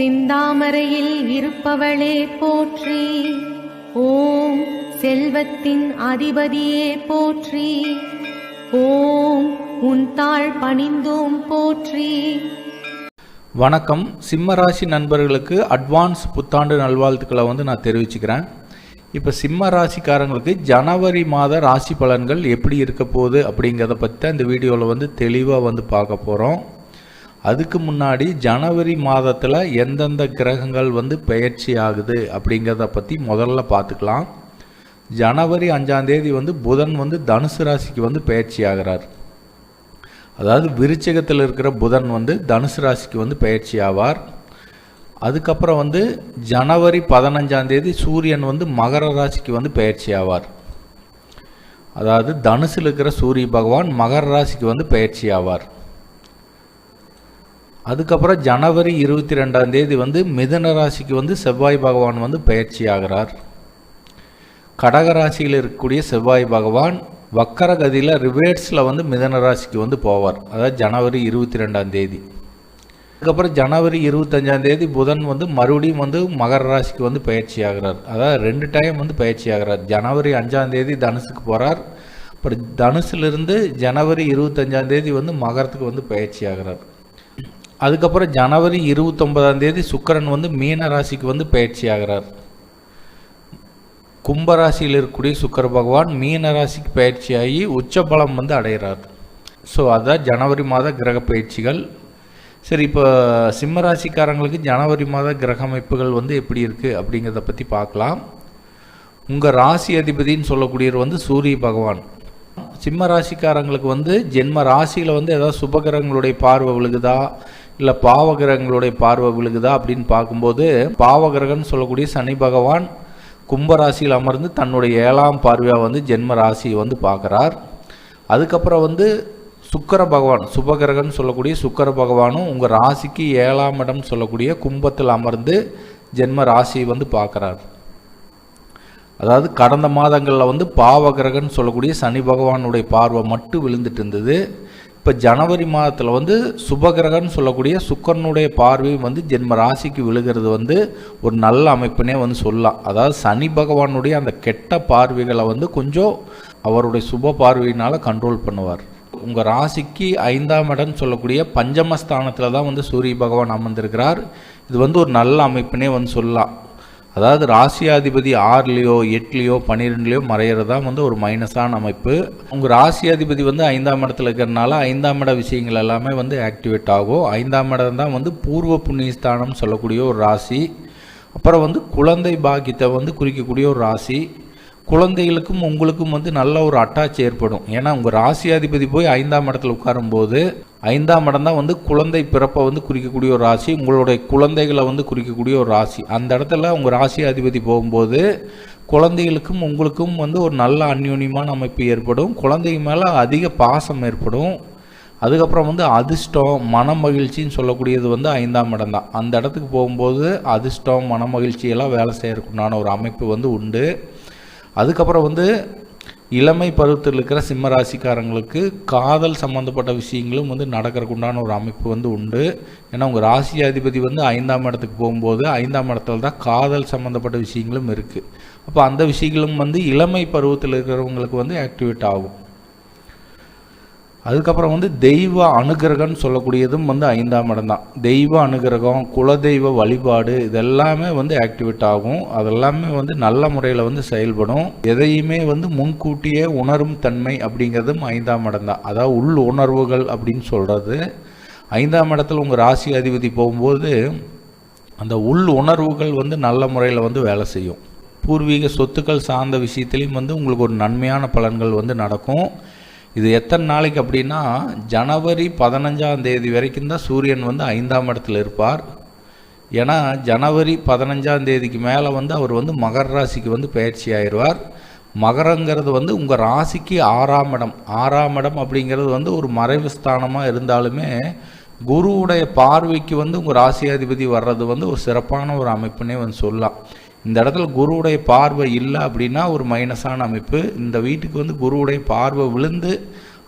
சிந்தாமரையில் இருப்பவளே போற்றி. ஓம் செல்வத்தின் அதிபதியே போற்றி. ஓம் உன் தாழ் பணிந்தோம் போற்றி. வணக்கம். சிம்ம ராசி நண்பர்களுக்கு அட்வான்ஸ் புத்தாண்டு நல்வாழ்த்துக்களை வந்து நான் தெரிவிச்சுக்கிறேன். இப்போ சிம்ம ராசிக்காரங்களுக்கு ஜனவரி மாத ராசி பலன்கள் எப்படி இருக்க போகுது அப்படிங்கிறத பற்றி அந்த இந்த வீடியோவில் வந்து தெளிவாக வந்து பார்க்க போகிறோம் அதுக்கு முன்னாடி ஜனவரி மாதத்தில் எந்தெந்த கிரகங்கள் வந்து பெயர்ச்சி ஆகுது அப்படிங்கிறத பற்றி முதல்ல பார்த்துக்கலாம். ஜனவரி அஞ்சாந்தேதி வந்து புதன் வந்து தனுசு ராசிக்கு வந்து பயிற்சி ஆகிறார். அதாவது விருச்சகத்தில் இருக்கிற புதன் வந்து தனுசு ராசிக்கு வந்து பயிற்சி ஆவார். அதுக்கப்புறம் வந்து ஜனவரி பதினஞ்சாந்தேதி சூரியன் வந்து மகர ராசிக்கு வந்து பயிற்சி ஆவார். அதாவது தனுசில் இருக்கிற சூரிய பகவான் மகர ராசிக்கு வந்து பயிற்சி ஆவார். அதுக்கப்புறம் ஜனவரி இருபத்தி ரெண்டாம் தேதி வந்து மிதுன ராசிக்கு வந்து செவ்வாய் பகவான் வந்து பயிற்சி ஆகிறார். கடக ராசியில் இருக்கக்கூடிய செவ்வாய் பகவான் வக்கர கதியில் ரிவேர்ஸில் வந்து மிதன ராசிக்கு வந்து போவார். அதாவது ஜனவரி இருபத்தி ரெண்டாம் தேதி. அதுக்கப்புறம் ஜனவரி இருபத்தஞ்சாம் தேதி புதன் வந்து மறுபடியும் வந்து மகர ராசிக்கு வந்து பயிற்சி ஆகிறார். அதாவது ரெண்டு டைம் வந்து பயிற்சி ஆகிறார். ஜனவரி அஞ்சாம் தேதி தனுசுக்கு போகிறார் அப்புறம் தனுசுலேருந்து ஜனவரி இருபத்தஞ்சாம் தேதி வந்து மகரத்துக்கு வந்து பயிற்சி ஆகிறார். அதுக்கப்புறம் ஜனவரி இருபத்தொன்பதாம் தேதி சுக்கரன் வந்து மீன ராசிக்கு வந்து பயிற்சி ஆகிறார். கும்பராசியில் இருக்கக்கூடிய சுக்கர பகவான் மீன ராசிக்கு பயிற்சியாகி உச்சபலம் வந்து அடைகிறார். ஸோ அதுதான் ஜனவரி மாத கிரக பயிற்சிகள். சரி இப்போ சிம்ம ராசிக்காரங்களுக்கு ஜனவரி மாத கிரக அமைப்புகள் வந்து எப்படி இருக்குது அப்படிங்கிறத பற்றி பார்க்கலாம். உங்கள் ராசி அதிபதின்னு சொல்லக்கூடியவர் வந்து சூரிய பகவான். சிம்ம ராசிக்காரங்களுக்கு வந்து ஜென்ம ராசியில் வந்து ஏதாவது சுபகிரகங்களுடைய பார்வை விழுகுதா? இல்லை பாவகிரகங்களுடைய பார்வை விழுகுதா அப்படின்னு பார்க்கும்போது பாவகிரகன்னு சொல்லக்கூடிய சனி பகவான் கும்பராசியில் அமர்ந்து தன்னுடைய ஏழாம் பார்வையாக வந்து ஜென்ம ராசியை வந்து பார்க்குறார். அதுக்கப்புறம் வந்து சுக்கர பகவான் சுபகிரகன்னு சொல்லக்கூடிய சுக்கர பகவானும் உங்கள் ராசிக்கு ஏழாம் இடம் சொல்லக்கூடிய கும்பத்தில் அமர்ந்து ஜென்ம ராசியை வந்து பார்க்குறார். அதாவது கடந்த மாதங்களில் வந்து பாவகிரகன்னு சொல்லக்கூடிய சனி பகவானுடைய பார்வை மட்டும் விழுந்துட்டு இருந்தது. இப்போ ஜனவரி மாதத்தில் வந்து சுபகிரகன்னு சொல்லக்கூடிய சுக்கரனுடைய பார்வை வந்து ஜென்ம ராசிக்கு விழுகிறது வந்து ஒரு நல்ல அமைப்புனே வந்து சொல்லலாம். அதாவது சனி பகவானுடைய அந்த கெட்ட பார்வைகளை வந்து கொஞ்சம் அவருடைய சுப பார்வையினால் கண்ட்ரோல் பண்ணுவார். உங்கள் ராசிக்கு ஐந்தாம் இடம்னு சொல்லக்கூடிய பஞ்சமஸ்தானத்தில் தான் வந்து சூரிய பகவான் அமர்ந்திருக்கிறார். இது வந்து ஒரு நல்ல அமைப்புனே வந்து சொல்லலாம். அதாவது ராசியாதிபதி ஆறுலேயோ எட்டுலேயோ பன்னிரெண்டுலையோ மறையிறது தான் வந்து ஒரு மைனஸான அமைப்பு. உங்கள் ராசியாதிபதி வந்து ஐந்தாம் இடத்துல இருக்கிறனால ஐந்தாம் இட விஷயங்கள் எல்லாமே வந்து ஆக்டிவேட் ஆகும். ஐந்தாம் இடம் தான் வந்து பூர்வ புண்ணியஸ்தானம் சொல்லக்கூடிய ஒரு ராசி. அப்புறம் வந்து குழந்தை பாக்கியத்தை வந்து குறிக்கக்கூடிய ஒரு ராசி. குழந்தைகளுக்கும் உங்களுக்கும் வந்து நல்ல ஒரு அட்டாச் ஏற்படும். ஏன்னா உங்கள் ராசியாதிபதி போய் ஐந்தாம் இடத்துல உட்காரும்போது ஐந்தாம் இடம் தான் வந்து குழந்தை பிறப்பை வந்து குறிக்கக்கூடிய ஒரு ராசி. உங்களுடைய குழந்தைகளை வந்து குறிக்கக்கூடிய ஒரு ராசி. அந்த இடத்துல உங்கள் ராசி அதிபதி போகும்போது குழந்தைகளுக்கும் உங்களுக்கும் வந்து ஒரு நல்ல அந்யோன்யமான அமைப்பு ஏற்படும். குழந்தைங்க மேலே அதிக பாசம் ஏற்படும். அதுக்கப்புறம் வந்து அதிர்ஷ்டம் மன மகிழ்ச்சின்னு சொல்லக்கூடியது வந்து ஐந்தாம் இடம் தான். அந்த இடத்துக்கு போகும்போது அதிர்ஷ்டம் மன மகிழ்ச்சியெல்லாம் வேலை செய்யறதுக்குண்டான ஒரு அமைப்பு வந்து உண்டு. அதுக்கப்புறம் வந்து இளமை பருவத்தில் இருக்கிற சிம்ம ராசிக்காரங்களுக்கு காதல் சம்மந்தப்பட்ட விஷயங்களும் வந்து நடக்கிறதுக்கு உண்டான ஒரு அமைப்பு வந்து உண்டு. ஏன்னா உங்கள் ராசி அதிபதி வந்து ஐந்தாம் இடத்துக்கு போகும்போது ஐந்தாம் இடத்துல தான் காதல் சம்மந்தப்பட்ட விஷயங்களும் இருக்குது அப்போ அந்த விஷயங்களும் வந்து இளமை பருவத்தில் இருக்கிறவங்களுக்கு வந்து ஆக்டிவேட் ஆகும். அதுக்கப்புறம் வந்து தெய்வ அனுகிரகம்னு சொல்லக்கூடியதும் வந்து ஐந்தாம் இடம் தான். தெய்வ அனுகிரகம் குலதெய்வ வழிபாடு இதெல்லாமே வந்து ஆக்டிவேட் ஆகும். அதெல்லாமே வந்து நல்ல முறையில் வந்து செயல்படும். எதையுமே வந்து முன்கூட்டியே உணரும் தன்மை அப்படிங்கிறதும் ஐந்தாம் இடம் தான். அதாவது உள் உணர்வுகள் அப்படின்னு சொல்கிறது ஐந்தாம் இடத்துல உங்கள் ராசி அதிபதி போகும்போது அந்த உள் உணர்வுகள் வந்து நல்ல முறையில் வந்து வேலை செய்யும். பூர்வீக சொத்துக்கள் சார்ந்த விஷயத்துலேயும் வந்து உங்களுக்கு ஒரு நன்மையான பலன்கள் வந்து நடக்கும். இது எத்தனை நாளைக்கு அப்படின்னா ஜனவரி பதினஞ்சாம் தேதி வரைக்கும் தான் சூரியன் வந்து ஐந்தாம் இடத்துல இருப்பார். ஏன்னா ஜனவரி பதினஞ்சாம் தேதிக்கு மேலே வந்து அவர் வந்து மகர ராசிக்கு வந்து பயிற்சி ஆயிடுவார். மகரங்கிறது வந்து உங்கள் ராசிக்கு ஆறாம் இடம். ஆறாம் இடம் அப்படிங்கிறது வந்து ஒரு மறைவு ஸ்தானமாக இருந்தாலுமே குருவுடைய பார்வைக்கு வந்து உங்கள் ராசியாதிபதி வர்றது வந்து ஒரு சிறப்பான ஒரு அமைப்புனே வந்து சொல்லலாம். இந்த இடத்துல குருவுடைய பார்வை இல்லை அப்படின்னா ஒரு மைனஸான அமைப்பு. இந்த வீட்டுக்கு வந்து குருவுடைய பார்வை விழுந்து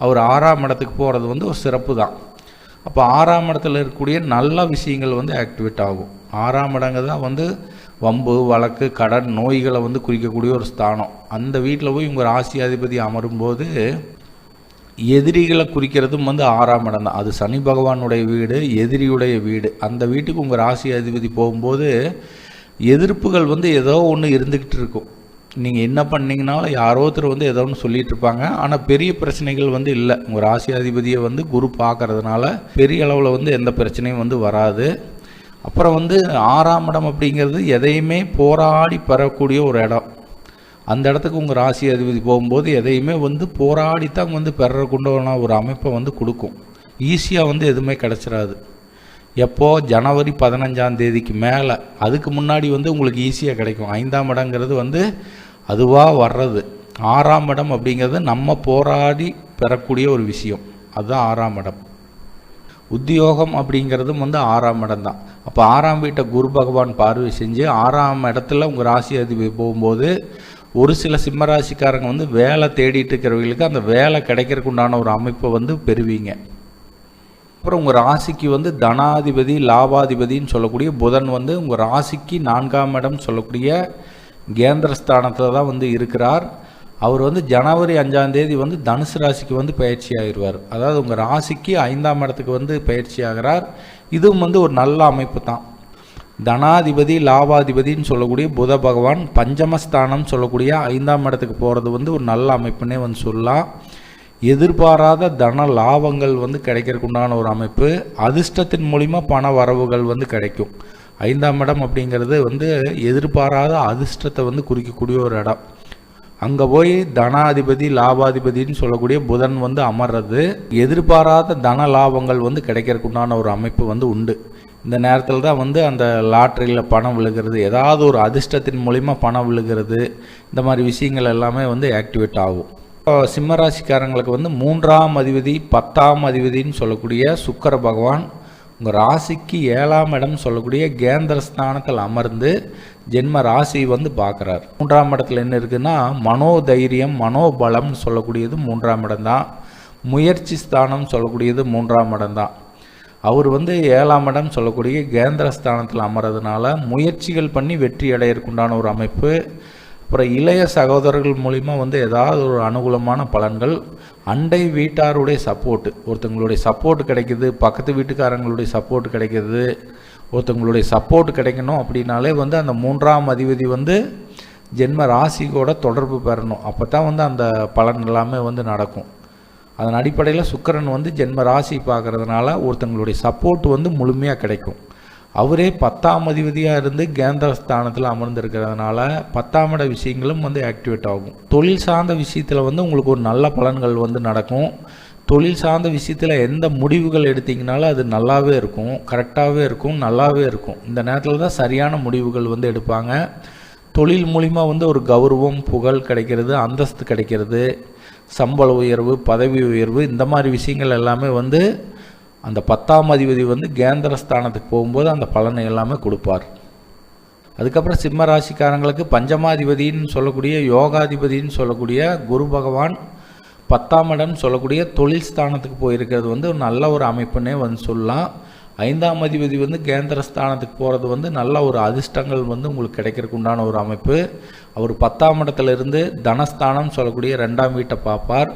அவர் ஆறாம் இடத்துக்கு போகிறது வந்து ஒரு சிறப்பு தான். அப்போ ஆறாம் இடத்துல இருக்கக்கூடிய நல்ல விஷயங்கள் வந்து ஆக்டிவேட் ஆகும். ஆறாம் இடங்க தான் வந்து வம்பு வழக்கு கடன் நோய்களை வந்து குறிக்கக்கூடிய ஒரு ஸ்தானம். அந்த வீட்டில் போய் உங்கள் ராசியாதிபதி அமரும்போது எதிரிகளை குறிக்கிறதும் வந்து ஆறாம் இடம் தான். அது சனி பகவானுடைய வீடு எதிரியுடைய வீடு. அந்த வீட்டுக்கு உங்கள் ராசி அதிபதி போகும்போது எதிர்ப்புகள் வந்து ஏதோ ஒன்று இருந்துக்கிட்டு இருக்கும். நீங்கள் என்ன பண்ணீங்கனாலும் யாரோ ஒருத்தர் வந்து ஏதோ ஒன்று சொல்லிட்டு இருப்பாங்க. ஆனால் பெரிய பிரச்சனைகள் வந்து இல்லை. உங்கள் ராசி அதிபதியை வந்து குரு பார்க்கறதுனால பெரிய அளவில் வந்து எந்த பிரச்சனையும் வந்து வராது. அப்புறம் வந்து ஆறாம் இடம் அப்படிங்கிறது எதையுமே போராடி பெறக்கூடிய ஒரு இடம். அந்த இடத்துக்கு உங்கள் ராசி அதிபதி போகும்போது எதையுமே வந்து போராடி தான் வந்து பெறக்குண்டான ஒரு அமைப்பை வந்து கொடுக்கும். ஈஸியாக வந்து எதுவுமே கிடச்சிடாது எப்போ ஜனவரி பதினஞ்சாம் தேதிக்கு மேலே அதுக்கு முன்னாடி வந்து உங்களுக்கு ஈஸியாக கிடைக்கும். ஐந்தாம் இடங்கிறது வந்து அதுவாக வர்றது. ஆறாம் இடம் அப்படிங்கிறது நம்ம போராடி பெறக்கூடிய ஒரு விஷயம். அதுதான் ஆறாம் இடம். உத்தியோகம் அப்படிங்கிறதும் வந்து ஆறாம் இடம் தான். அப்போ ஆறாம் வீட்டை குரு பகவான் பார்வை செஞ்சு ஆறாம் இடத்துல உங்கள் ராசி அதிபதி போகும்போது ஒரு சில சிம்ம ராசிக்காரங்க வந்து வேலை தேடிட்டு இருக்கிறவங்களுக்கு அந்த வேலை கிடைக்கிறதுக்கு உண்டான ஒரு அமைப்பை வந்து பெறுவீங்க. அப்புறம் உங்கள் ராசிக்கு வந்து தனாதிபதி லாபாதிபதின்னு சொல்லக்கூடிய புதன் வந்து உங்கள் ராசிக்கு நான்காம் இடம் சொல்லக்கூடிய கேந்திரஸ்தானத்தில் தான் வந்து இருக்கிறார். அவர் வந்து ஜனவரி அஞ்சாம் தேதி வந்து தனுசு ராசிக்கு வந்து பயிற்சி ஆகிடுவார் அதாவது உங்கள் ராசிக்கு ஐந்தாம் இடத்துக்கு வந்து பயிற்சி ஆகிறார். இதுவும் வந்து ஒரு நல்ல அமைப்பு தான். தனாதிபதி லாபாதிபதின்னு சொல்லக்கூடிய புத பகவான் பஞ்சமஸ்தானம் சொல்லக்கூடிய ஐந்தாம் இடத்துக்கு போகிறது வந்து ஒரு நல்ல அமைப்புன்னே வந்து சொல்லலாம். எதிர்பாராத தன லாபங்கள் வந்து கிடைக்கிறதுக்கு உண்டான ஒரு அமைப்பு அதிர்ஷ்டத்தின் மூலிமா பண வரவுகள் வந்து கிடைக்கும். ஐந்தாம் இடம் அப்படிங்கிறது வந்து எதிர்பாராத அதிர்ஷ்டத்தை வந்து குறிக்கக்கூடிய ஒரு இடம். அங்கே போய் தனாதிபதி லாபாதிபதின்னு சொல்லக்கூடிய புதன் வந்து அமர்றது எதிர்பாராத தன லாபங்கள் வந்து கிடைக்கிறதுக்கு உண்டான ஒரு அமைப்பு வந்து உண்டு. இந்த நேரத்தில் தான் வந்து அந்த லாட்ரியில் பணம் விழுகிறது ஏதாவது ஒரு அதிர்ஷ்டத்தின் மூலிமா பணம் விழுகிறது இந்த மாதிரி விஷயங்கள் எல்லாமே வந்து ஆக்டிவேட் ஆகும். இப்போ சிம்ம ராசிக்காரங்களுக்கு வந்து மூன்றாம் அதிபதி பத்தாம் அதிபதின்னு சொல்லக்கூடிய சுக்கர பகவான் உங்கள் ராசிக்கு ஏழாம் இடம் சொல்லக்கூடிய கேந்திர ஸ்தானத்தில் அமர்ந்து ஜென்ம ராசி வந்து பார்க்குறார். மூன்றாம் இடத்துல என்ன இருக்குன்னா மனோதைரியம் மனோபலம்னு சொல்லக்கூடியது மூன்றாம் இடம் தான் முயற்சி ஸ்தானம் சொல்லக்கூடியது மூன்றாம் இடம் தான் அவர் வந்து ஏழாம் இடம் சொல்லக்கூடிய கேந்திர ஸ்தானத்தில் அமர்றதுனால முயற்சிகள் பண்ணி வெற்றி அடையிறக்குண்டான ஒரு அமைப்பு அப்புறம் இளைய சகோதரர்கள் மூலிமா வந்து ஏதாவது ஒரு அனுகூலமான பலன்கள் அண்டை வீட்டாருடைய சப்போர்ட்டு ஒருத்தங்களுடைய சப்போர்ட் கிடைக்கிது பக்கத்து வீட்டுக்காரங்களுடைய சப்போர்ட் கிடைக்கிது ஒருத்தங்களுடைய சப்போர்ட் கிடைக்கணும் அப்படின்னாலே வந்து அந்த மூன்றாம் அதிபதி வந்து ஜென்ம ராசியோட தொடர்பு பெறணும். அப்போ தான் வந்து அந்த பலன் எல்லாமே வந்து நடக்கும். அதன் அடிப்படையில் சுக்கரன் வந்து ஜென்ம ராசி பார்க்கறதுனால ஒருத்தங்களுடைய சப்போர்ட் வந்து முழுமையாக கிடைக்கும். அவரே பத்தாம் அதிபதியாக இருந்து கேந்திரஸ்தானத்தில் அமர்ந்திருக்கிறதுனால பத்தாம் இட விஷயங்களும் வந்து ஆக்டிவேட் ஆகும். தொழில் சார்ந்த விஷயத்தில் வந்து உங்களுக்கு ஒரு நல்ல பலன்கள் வந்து நடக்கும். தொழில் சார்ந்த விஷயத்தில் எந்த முடிவுகள் எடுத்தீங்கனாலும் அது நல்லாவே இருக்கும். கரெக்டாகவே இருக்கும் நல்லாவே இருக்கும். இந்த நேரத்தில் தான் சரியான முடிவுகள் வந்து எடுப்பாங்க. தொழில் மூலிமா வந்து ஒரு கௌரவம் புகழ் கிடைக்கிறது அந்தஸ்து கிடைக்கிறது சம்பள உயர்வு பதவி உயர்வு இந்த மாதிரி விஷயங்கள் எல்லாமே வந்து அந்த பத்தாம் அதிபதி வந்து கேந்திர ஸ்தானத்துக்கு போகும்போது அந்த பலனை எல்லாமே கொடுப்பார். அதுக்கப்புறம் சிம்ம ராசிக்காரங்களுக்கு பஞ்சமாதிபதின்னு சொல்லக்கூடிய யோகாதிபதின்னு சொல்லக்கூடிய குரு பகவான் பத்தாம் இடம் சொல்லக்கூடிய தொழில் ஸ்தானத்துக்கு போயிருக்கிறது வந்து ஒரு நல்ல ஒரு அமைப்புன்னே வந்து சொல்லலாம். ஐந்தாம் அதிபதி வந்து கேந்திர ஸ்தானத்துக்கு போகிறது வந்து நல்ல ஒரு அதிர்ஷ்டங்கள் வந்து உங்களுக்கு கிடைக்கிறதுக்கு உண்டான ஒரு அமைப்பு. அவர் பத்தாம் இடத்துலேருந்து தனஸ்தானம் சொல்லக்கூடிய ரெண்டாம் வீட்டை பார்ப்பார்.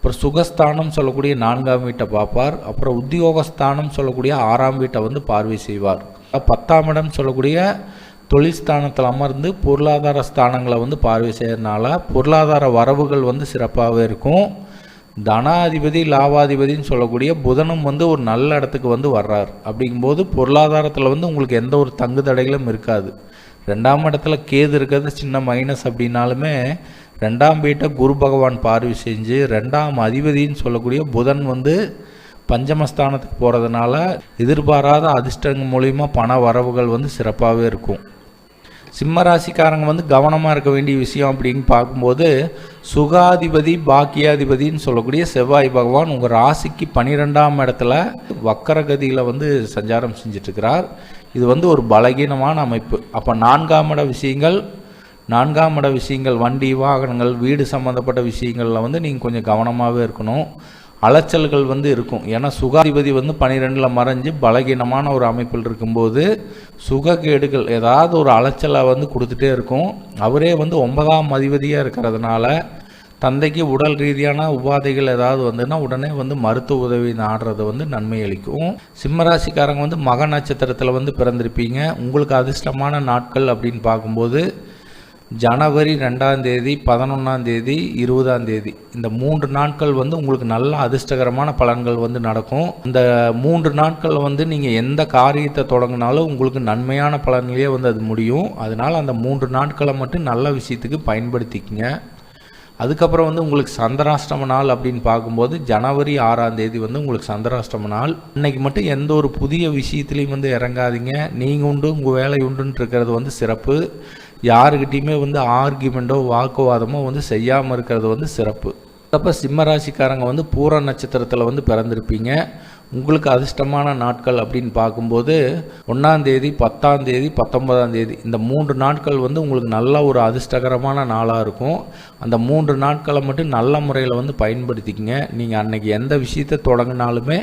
அப்புறம் சுகஸ்தானம் சொல்லக்கூடிய நான்காம் வீட்டை பார்ப்பார். அப்புறம் உத்தியோகஸ்தானம் சொல்லக்கூடிய ஆறாம் வீட்டை வந்து பார்வை செய்வார். பத்தாம் இடம் சொல்லக்கூடிய தொழில்ஸ்தானத்தில் அமர்ந்து பொருளாதார ஸ்தானங்களை வந்து பார்வை செய்யறதுனால பொருளாதார வரவுகள் வந்து சிறப்பாகவே இருக்கும். தனாதிபதி லாபாதிபதின்னு சொல்லக்கூடிய புதனும் வந்து ஒரு நல்ல இடத்துக்கு வந்து வர்றார். அப்படிங்கும்போது பொருளாதாரத்தில் வந்து உங்களுக்கு எந்த ஒரு தங்கு தடைகளும் இருக்காது. ரெண்டாம் இடத்துல கேது இருக்கிறது சின்ன மைனஸ் அப்படின்னாலுமே ரெண்டாம் வீட்டை குரு பகவான் பார்வை செஞ்சு ரெண்டாம் அதிபதின்னு சொல்லக்கூடிய புதன் வந்து பஞ்சமஸ்தானத்துக்கு போகிறதுனால எதிர்பாராத அதிர்ஷ்டங்கள் மூலிமா பண வரவுகள் வந்து சிறப்பாகவே இருக்கும். சிம்ம ராசிக்காரங்க வந்து கவனமாக இருக்க வேண்டிய விஷயம் அப்படின்னு பார்க்கும்போது சுகாதிபதி பாக்கியாதிபதின்னு சொல்லக்கூடிய செவ்வாய் பகவான் உங்கள் ராசிக்கு பனிரெண்டாம் இடத்துல வக்கரகதியில் வந்து சஞ்சாரம் செஞ்சிட்ருக்கிறார் இது வந்து ஒரு பலகீனமான அமைப்பு. அப்போ நான்காம் இட விஷயங்கள் நான்காம் இட விஷயங்கள் வண்டி வாகனங்கள் வீடு சம்மந்தப்பட்ட விஷயங்களில் வந்து நீங்கள் கொஞ்சம் கவனமாகவே இருக்கணும். அலைச்சல்கள் வந்து இருக்கும். ஏன்னா சுகாதிபதி வந்து பனிரெண்டில் மறைஞ்சு பலகீனமான ஒரு அமைப்பில் இருக்கும்போது சுககேடுகள் ஏதாவது ஒரு அலைச்சலை வந்து கொடுத்துட்டே இருக்கும். அவரே வந்து ஒன்பதாம் அதிபதியாக இருக்கிறதுனால தந்தைக்கு உடல் ரீதியான உபாதைகள் ஏதாவது வந்துன்னா உடனே வந்து மருத்துவ உதவி நாடுறது வந்து நன்மை அளிக்கும். சிம்மராசிக்காரங்க வந்து மக நட்சத்திரத்தில் வந்து பிறந்திருப்பீங்க. உங்களுக்கு அதிர்ஷ்டமான நாட்கள் அப்படின்னு பார்க்கும்போது ஜனவரி ரெண்டாம் தேதி பதினொன்றாம் தேதி இருபதாம் தேதி. இந்த மூன்று நாட்கள் வந்து உங்களுக்கு நல்ல அதிர்ஷ்டகரமான பலன்கள் வந்து நடக்கும். இந்த மூன்று நாட்கள் வந்து நீங்கள் எந்த காரியத்தை தொடங்கினாலும் உங்களுக்கு நன்மையான பலன்களே வந்து அது முடியும். அதனால் அந்த மூன்று நாட்களை மட்டும் நல்ல விஷயத்துக்கு பயன்படுத்திக்கங்க. அதுக்கப்புறம் வந்து உங்களுக்கு சந்திராஷ்டம நாள் அப்படின்னு பார்க்கும்போது ஜனவரி ஆறாம் தேதி வந்து உங்களுக்கு சந்திராஷ்டம நாள். இன்னைக்கு மட்டும் எந்த ஒரு புதிய விஷயத்துலையும் வந்து இறங்காதீங்க. நீங்கள் உண்டு உங்கள் வேலை உண்டுன்னு இருக்கிறது வந்து சிறப்பு. யாருக்கிட்டேயுமே வந்து ஆர்குமெண்ட்டோ வாக்குவாதமோ வந்து செய்யாமல் இருக்கிறது வந்து சிறப்பு. அப்போ சிம்மராசிக்காரங்க வந்து பூர நட்சத்திரத்தில் வந்து பிறந்திருப்பீங்க. உங்களுக்கு அதிர்ஷ்டமான நாட்கள் அப்படின்னு பார்க்கும்போது ஒன்றாந்தேதி பத்தாந்தேதி பத்தொன்பதாந்தேதி இந்த மூன்று நாட்கள் வந்து உங்களுக்கு நல்ல ஒரு அதிர்ஷ்டகரமான நாளாக இருக்கும். அந்த மூன்று நாட்களை மட்டும் நல்ல முறையில் வந்து பயன்படுத்திக்கங்க. நீங்கள் அன்றைக்கி எந்த விஷயத்தை தொடங்கினாலுமே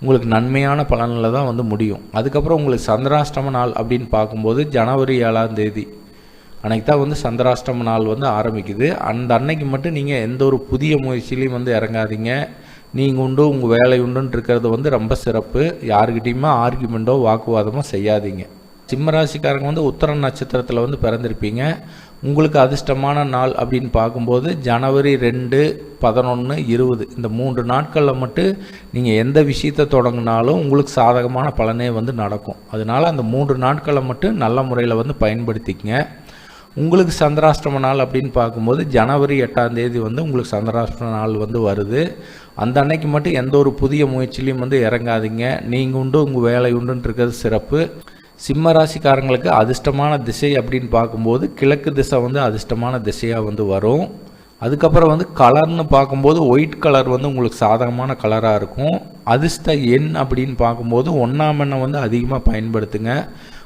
உங்களுக்கு நன்மையான பலனில் தான் வந்து முடியும். அதுக்கப்புறம் உங்களுக்கு சந்திராஷ்டம நாள் அப்படின்னு பார்க்கும்போது ஜனவரி ஏழாம் தேதி அன்றைக்கி தான் வந்து சந்திராஷ்டம நாள் வந்து ஆரம்பிக்குது. அந்த அன்னைக்கு மட்டும் நீங்கள் எந்த ஒரு புதிய முயற்சியிலையும் வந்து இறங்காதீங்க. நீங்கள் உண்டு உங்கள் வேலை உண்டுன்னு இருக்கிறது வந்து ரொம்ப சிறப்பு. யாருக்கிட்டேயுமே ஆர்குமெண்ட்டோ வாக்குவாதமோ செய்யாதீங்க. சிம்மராசிக்காரங்க வந்து உத்தர நட்சத்திரத்தில் வந்து பிறந்திருப்பீங்க. உங்களுக்கு அதிர்ஷ்டமான நாள் அப்படின்னு பார்க்கும்போது ஜனவரி ரெண்டு பதினொன்று இருபது இந்த மூன்று நாட்களில் மட்டும் நீங்கள் எந்த விஷயத்தை தொடங்கினாலும் உங்களுக்கு சாதகமான பலனே வந்து நடக்கும். அதனால அந்த மூன்று நாட்களை மட்டும் நல்ல முறையில் வந்து பயன்படுத்திக்கங்க. உங்களுக்கு சந்திராஷ்டம நாள் அப்படின்னு பார்க்கும்போது ஜனவரி எட்டாம் தேதி வந்து உங்களுக்கு சந்திராஷ்டம நாள் வந்து வருது. அந்த அன்னைக்கு மட்டும் எந்த ஒரு புதிய முயற்சியிலையும் வந்து இறங்காதீங்க. நீங்கள் உண்டு உங்கள் வேலை உண்டுன்னு இருக்கிறது சிறப்பு. சிம்ம ராசிக்காரங்களுக்கு அதிர்ஷ்டமான திசை அப்படின்னு பார்க்கும்போது கிழக்கு திசை வந்து அதிர்ஷ்டமான திசையாக வந்து வரும். அதுக்கப்புறம் வந்து கலர்னு பார்க்கும்போது ஒயிட் கலர் வந்து உங்களுக்கு சாதகமான கலராக இருக்கும். அதிர்ஷ்ட எண் அப்படின்னு பார்க்கும்போது ஒன்றாம் எண்ணை வந்து அதிகமாக பயன்படுத்துங்க.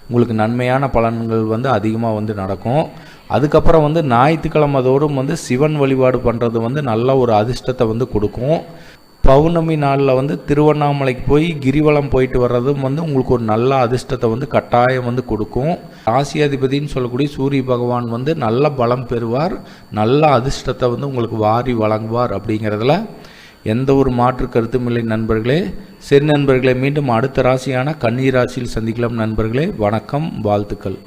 உங்களுக்கு நன்மையான பலன்கள் வந்து அதிகமாக வந்து நடக்கும். அதுக்கப்புறம் வந்து ஞாயிற்றுக்கிழமதோறும் வந்து சிவன் வழிபாடு பண்ணுறது வந்து நல்ல ஒரு அதிர்ஷ்டத்தை வந்து கொடுக்கும். பௌர்ணமி நாளில் வந்து திருவண்ணாமலைக்கு போய் கிரிவலம் போயிட்டு வர்றதும் வந்து உங்களுக்கு ஒரு நல்ல அதிர்ஷ்டத்தை வந்து கட்டாயம் வந்து கொடுக்கும். ராசியாதிபதினு சொல்லக்கூடிய சூரிய பகவான் வந்து நல்ல பலம் பெறுவார். நல்ல அதிர்ஷ்டத்தை வந்து உங்களுக்கு வாரி வழங்குவார் அப்படிங்கிறதுல எந்த ஒரு மாற்று கருத்தும் இல்லை நண்பர்களே. சரி நண்பர்களே மீண்டும் அடுத்த ராசியான கன்னி ராசியில் சந்திக்கலாம் நண்பர்களே. வணக்கம் வாழ்த்துக்கள்.